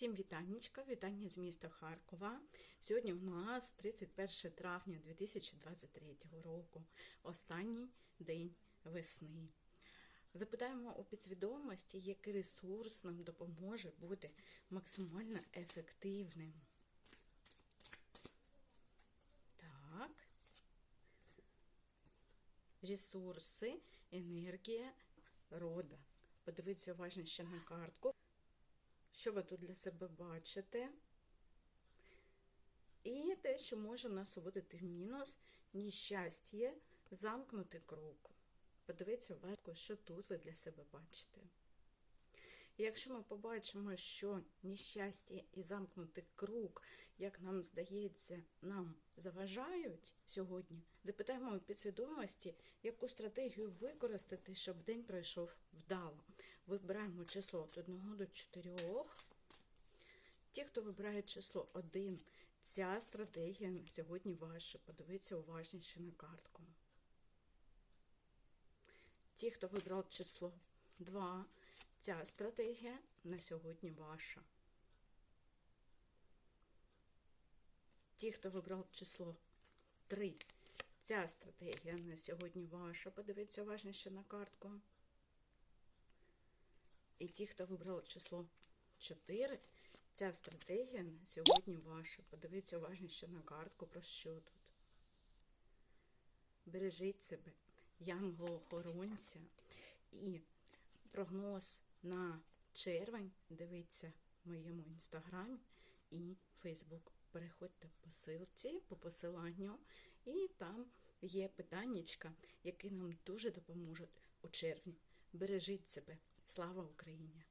Всім вітаннячка, вітання з міста Харкова. Сьогодні у нас 31 травня 2023 року, останній день весни. Запитаємо у підсвідомості, який ресурс нам допоможе бути максимально ефективним. Так. Ресурси, енергія, рода. Подивіться уважніше на картку. Що ви тут для себе бачите? І те, що може нас уводити в мінус, нещастя, замкнутий круг. Подивіться вверху, що тут ви для себе бачите. Якщо ми побачимо, що нещастя і замкнутий круг, як нам здається, нам заважають сьогодні, запитаємо у підсвідомості, яку стратегію використати, щоб день пройшов вдало. Вибираємо число від 1 до 4. Ті, хто вибирає число 1, ця стратегія сьогодні ваша. Подивіться уважніше на картку. Ті, хто вибрав число 2, ця стратегія на сьогодні ваша. Ті, хто вибрав число 3, ця стратегія на сьогодні ваша. Подивіться уважніше на картку. І ті, хто вибрав число 4, ця стратегія сьогодні ваша. Подивіться уважніше на картку, про що тут. Бережіть себе, янголо-охоронця. І прогноз на червень дивіться в моєму інстаграмі і Фейсбук. Переходьте по ссылці, по посиланню, і там є питаннячка, які нам дуже допоможуть у червні. Бережіть себе. Слава Україні!